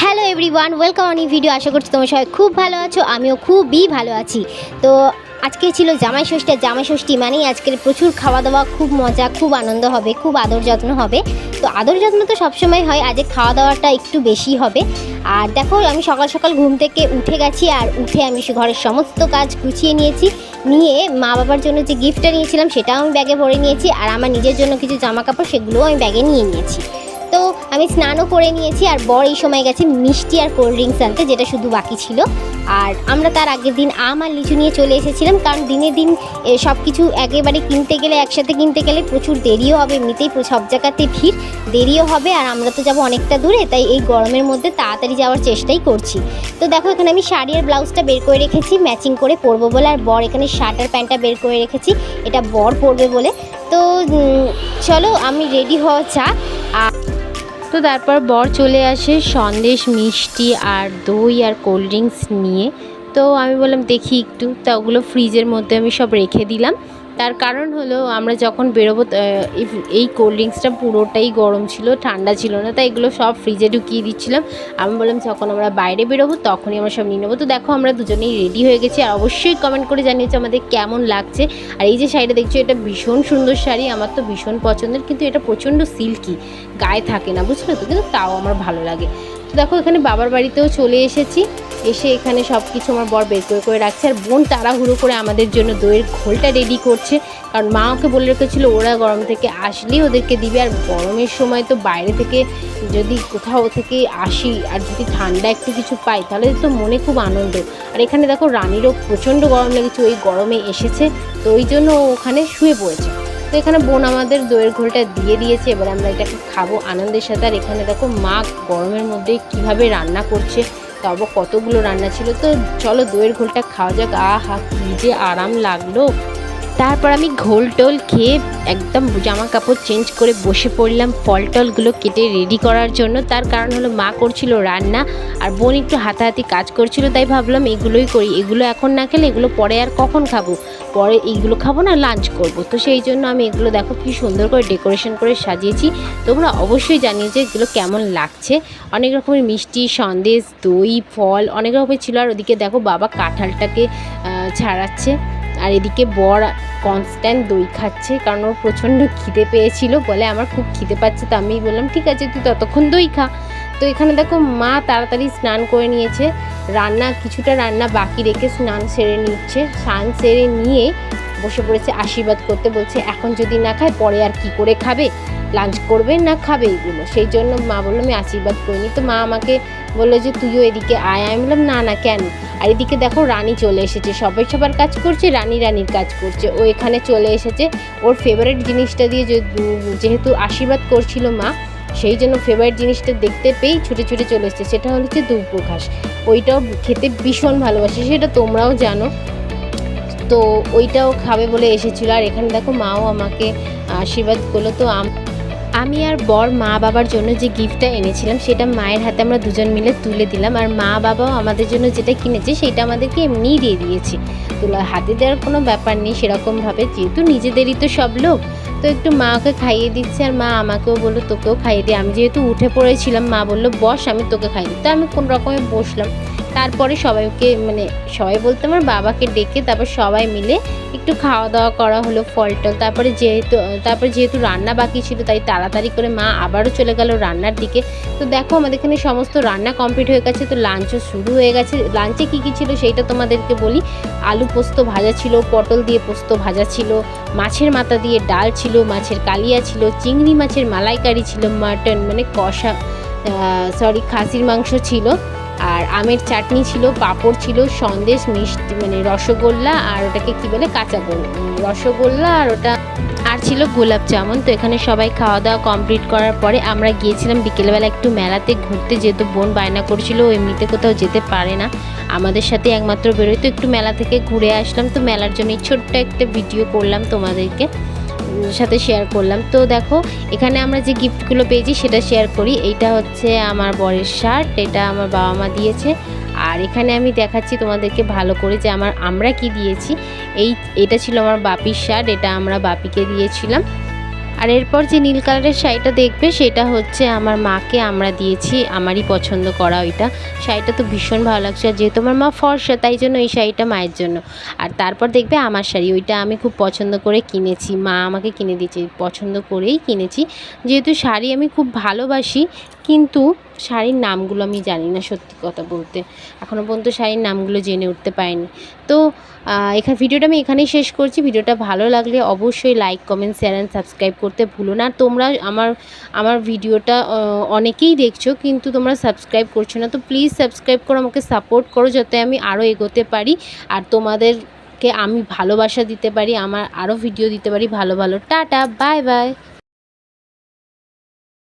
Hello everyone welcome on video আশা করছি তোমার সবাই খুব ভালো আছো, আমিও খুবই ভালো আছি। তো আজকে ছিল জামাই ষষ্ঠী জামাই ষষ্ঠী মানেই আজকের প্রচুর খাওয়া দাওয়া, খুব মজা, খুব আনন্দ হবে, খুব আদর যত্ন হবে। তো আদর যত্ন তো সবসময় হয়, আজকে খাওয়া দাওয়াটা একটু বেশি হবে। আর দেখো, আমি সকাল সকাল ঘুম থেকে উঠে গেছি, আর উঠে আমি ঘরের সমস্ত কাজ গুছিয়ে নিয়েছি। নিয়ে মা বাবার জন্য যে গিফটটা নিয়েছিলাম, সেটাও আমি ব্যাগে ভরে নিয়েছি, আর আমার নিজের জন্য কিছু জামা কাপড় সেগুলোও আমি ব্যাগে নিয়ে নিয়েছি। তো আমি স্নানও করে নিয়েছি আর বর এই সময় গেছে মিষ্টি আর কোল্ড ড্রিঙ্কস আনতে, যেটা শুধু বাকি ছিল। আর আমরা তার আগের দিন আম আর লিচু নিয়ে চলে এসেছিলাম, কারণ দিনে দিন সব কিছু একেবারে কিনতে গেলে, একসাথে কিনতে গেলে প্রচুর দেরিও হবে, এমনিতেই সব জায়গাতে ভিড়, দেরিও হবে, আর আমরা তো যাব অনেকটা দূরে, তাই এই গরমের মধ্যে তাড়াতাড়ি যাওয়ার চেষ্টাই করছি। তো দেখো, এখানে আমি শাড়ি আর ব্লাউজটা বের করে রেখেছি, ম্যাচিং করে পরবো বলে, আর বর এখানে শার্ট আর প্যান্টটা বের করে রেখেছি, এটা বর পরবে বলে। তো চলো, আমি রেডি হওয়া চাক তো তারপর বর চলে আসে সন্দেশ, মিষ্টি আর দই আর কোল্ড ড্রিঙ্কস নিয়ে। তো আমি বললাম, দেখি একটু। তা ওগুলো ফ্রিজের মধ্যে আমি সব রেখে দিলাম। তার কারণ হলো আমরা যখন বেরোবো এই কোল্ড ড্রিঙ্কসটা পুরোটাই গরম ছিল, ঠান্ডা ছিল না, তাই এগুলো সব ফ্রিজে ঢুকিয়ে দিচ্ছিলাম। আমি বললাম, যখন আমরা বাইরে বেরোবো, তখনই আমরা সব নিয়ে নেব। তো দেখো, আমরা দুজনেই রেডি হয়ে গেছি। আর অবশ্যই কমেন্ট করে জানিয়েছো আমাদের কেমন লাগছে। আর এই যে শাড়িটা দেখছ, এটা ভীষণ সুন্দর শাড়ি। আমার তো ভীষণ পছন্দের, কিন্তু এটা প্রচণ্ড সিল্কি গায়ে থাকে না, বুঝলে তো? কিন্তু তাও আমার ভালো লাগে। তো দেখো, এখানে বাবার বাড়িতেও চলে এসেছি। এসে এখানে সব কিছু আমার বর বের করে করে রাখছে। আর বোন তাড়াহুড়ো করে আমাদের জন্য দইয়ের ঘোলটা রেডি করছে। কারণ মা ওকে বলে রেখেছিল, ওরা গরম থেকে আসলেই ওদেরকে দিবে। আর গরমের সময় তো বাইরে থেকে যদি কোথাও থেকে আসি আর যদি ঠান্ডা একটু কিছু পাই, তাহলে তো মনে খুব আনন্দ। আর এখানে দেখো, রানীরও প্রচণ্ড গরম লেগেছে, ওই গরমে এসেছে। তো ওই জন্য ওখানে শুয়ে পড়েছে। তো এখানে বোন আমাদের দইয়ের ঘোলটা দিয়ে দিয়েছে। এবার আমরা এটাকে খাব আনন্দের সাথে। আর এখানে দেখো, মা গরমের মধ্যে কীভাবে রান্না করছে। তারপর কতগুলো রান্না ছিল তো চলো দইয়ের ঘোলটা খাওয়া যাক। আহা, কী যে আরাম লাগল। তারপর আমি ঘোল টোল খেয়ে একদম জামা কাপড় চেঞ্জ করে বসে পড়লাম ফল টলগুলো কেটে রেডি করার জন্য। তার কারণ হলো মা করছিল রান্না আর বোন একটু হাতাহাতি কাজ করছিল, তাই ভাবলাম এগুলোই করি। এগুলো এখন না খেলে এগুলো পরে আর কখন খাব? পরে এইগুলো খাব না লাঞ্চ করব। তো সেই জন্য আমি এগুলো দেখো কি সুন্দর করে ডেকোরেশন করে সাজিয়েছি। তোমরা অবশ্যই জানিয়ে যে এগুলো কেমন লাগছে। অনেক রকমের মিষ্টি, সন্দেশ, দই, ফল অনেক রকমের ছিল। আর ওদিকে দেখো বাবা কাঁঠালটাকে ছাড়াচ্ছে। আর এদিকে বর কনস্ট্যান্ট দই খাচ্ছে, কারণ ওর প্রচণ্ড খিদে পেয়েছিল। বলে, আমার খুব খিদে পাচ্ছে, তো আমি বললাম, ঠিক আছে, তুই ততক্ষণ দই খা। তো এখানে দেখো মা তাড়াতাড়ি স্নান করে নিয়েছে। রান্না, কিছুটা রান্না বাকি রেখে স্নান সেরে নিচ্ছে। স্নান সেরে নিয়ে বসে পড়েছে আশীর্বাদ করতে। বলছে, এখন যদি না খায়, পরে আর কি করে খাবে? লাঞ্চ করবে না খাবে এগুলো? সেই জন্য মা বলল, আমি আশীর্বাদ করিনি। তো মা আমাকে বলল যে, তুইও এদিকে আয়। আমি বললাম, না না, কেন? আর এদিকে দেখো, রানী চলে এসেছে। সবাই সবার কাজ করছে, রানী রানীর কাজ করছে। ও এখানে চলে এসেছে। ওর ফেভারিট জিনিসটা দিয়ে যেহেতু আশীর্বাদ করছিল মা, সেই জন্য ফেভারিট জিনিসটা দেখতে পেয়েই ছুটে ছুটে চলে এসেছে। সেটা হচ্ছে দুব্বো ঘাস ওইটাও খেতে ভীষণ ভালোবাসে, সেটা তোমরাও জানো। তো ওইটাও খাবে বলে এসেছিল। আর এখানে দেখো, মাও আমাকে আশীর্বাদ করল। তো আম- আর বর মা বাবার জন্য যে গিফটটা এনেছিলাম, সেটা মায়ের হাতে আমরা দুজন মিলে তুলে দিলাম। আর মা বাবাও আমাদের জন্য যেটা কিনেছে, সেটা আমাদেরকে এমনিই দিয়ে দিয়েছে। তুলা হাতে দেওয়ার কোনো ব্যাপার নেই সেরকমভাবে যেহেতু নিজেদেরই তো সব লোক, তো একটু মাকে খাইয়ে দিচ্ছে আর মা আমাকেও বলল, তোকেও খাইয়ে দিই আমি যেহেতু উঠে পড়েছিলাম, মা বলল, বস, আমি তোকে খাইয়ে দিই। তো আমি কোন রকমে বসলাম। তারপরে সবাইকে মানে সবাই বলতে আমার বাবাকে ডেকে তারপর সবাই মিলে একটু খাওয়া দাওয়া করা হলো ফল টল তারপরে যেহেতু তারপরে যেহেতু রান্না বাকি ছিল, তাই তাড়াতাড়ি করে মা আবারও চলে গেল রান্নার দিকে। তো দেখো আমাদের এখানে সমস্ত রান্না কমপ্লিট হয়ে গেছে, তো লাঞ্চও শুরু হয়ে গেছে। লাঞ্চে কী কী ছিল সেইটা তোমাদেরকে বলি। আলু পোস্ত ভাজা ছিল, পটল দিয়ে পোস্ত ভাজা ছিল, মাছের মাথা দিয়ে ডাল ছিল, মাছের কালিয়া ছিল, চিংড়ি মাছের মালাইকারি ছিল, মাটন মানে কষা সরি খাসির মাংস ছিল। আর আমের চাটনি ছিল, পাঁপড় ছিল, সন্দেশ, মিষ্টি মানে রসগোল্লা আর ওটাকে কি বলে, কাঁচা গোল রসগোল্লা আর ওটা আর ছিল গোলাপ জামুন। তো এখানে সবাই খাওয়া দাওয়া কমপ্লিট করার পরে আমরা গিয়েছিলাম বিকেলবেলা একটু মেলাতে ঘুরতে, যেহেতু বোন বায়না করছিল, ও এমনিতে কোথাও যেতে পারে না। আমাদের সাথে একমাত্র বেরোয়। তো একটু মেলা থেকে ঘুরে আসলাম। তো মেলার জন্য ছোট্ট একটা ভিডিও করলাম তোমাদেরকে। সাথে শেয়ার করলাম। তো দেখো, এখানে আমরা যে গিফটগুলো পেয়েছি সেটা শেয়ার করি। এইটা হচ্ছে আমার বরের শার্ট এটা আমার বাবা মা দিয়েছে। আর এখানে আমি দেখাচ্ছি তোমাদেরকে ভালো করে যে আমার, আমরা কি দিয়েছি। এই, এটা ছিল আমার বাপির শার্ট এটা আমরা বাপিকে দিয়েছিলাম। আর এরপর যে নীল কালারের শাড়িটা দেখবে, সেটা হচ্ছে আমার মাকে আমরা দিয়েছি, আমারই পছন্দ করা ওইটা। শাড়িটা তো ভীষণ ভালো লাগছে, আর যেহেতু আমার মা ফর্সা, তাই জন্য ওই শাড়িটা মায়ের জন্য। আর তারপর দেখবে আমার শাড়ি, ওইটা আমি খুব পছন্দ করে কিনেছি। মা আমাকে কিনে দিয়েছে, পছন্দ করেই কিনেছি। যেহেতু শাড়ি আমি খুব ভালোবাসি কিন্তু শাড়ির নামগুলো আমি জানি না সত্যি কথা বলতে। এখনও পর্যন্ত শাড়ির নামগুলো জেনে উঠতে পারিনি। তো এখানে, ভিডিওটা আমি এখানেই শেষ করছি। ভিডিওটা ভালো লাগলে অবশ্যই like comment share and subscribe করতে ভুলো না। তোমরা আমার আমার ভিডিওটা অনেকেই দেখছ কিন্তু তোমরা সাবস্ক্রাইব করছ না। তো প্লিজ সাবস্ক্রাইব করো, আমাকে সাপোর্ট করো যাতে আমি আরও এগোতে পারি। আর তোমাদেরকে আমি ভালোবাসা দিতে পারি, আমার আরও ভিডিও দিতে পারি। ভালো ভালো। Tata bye bye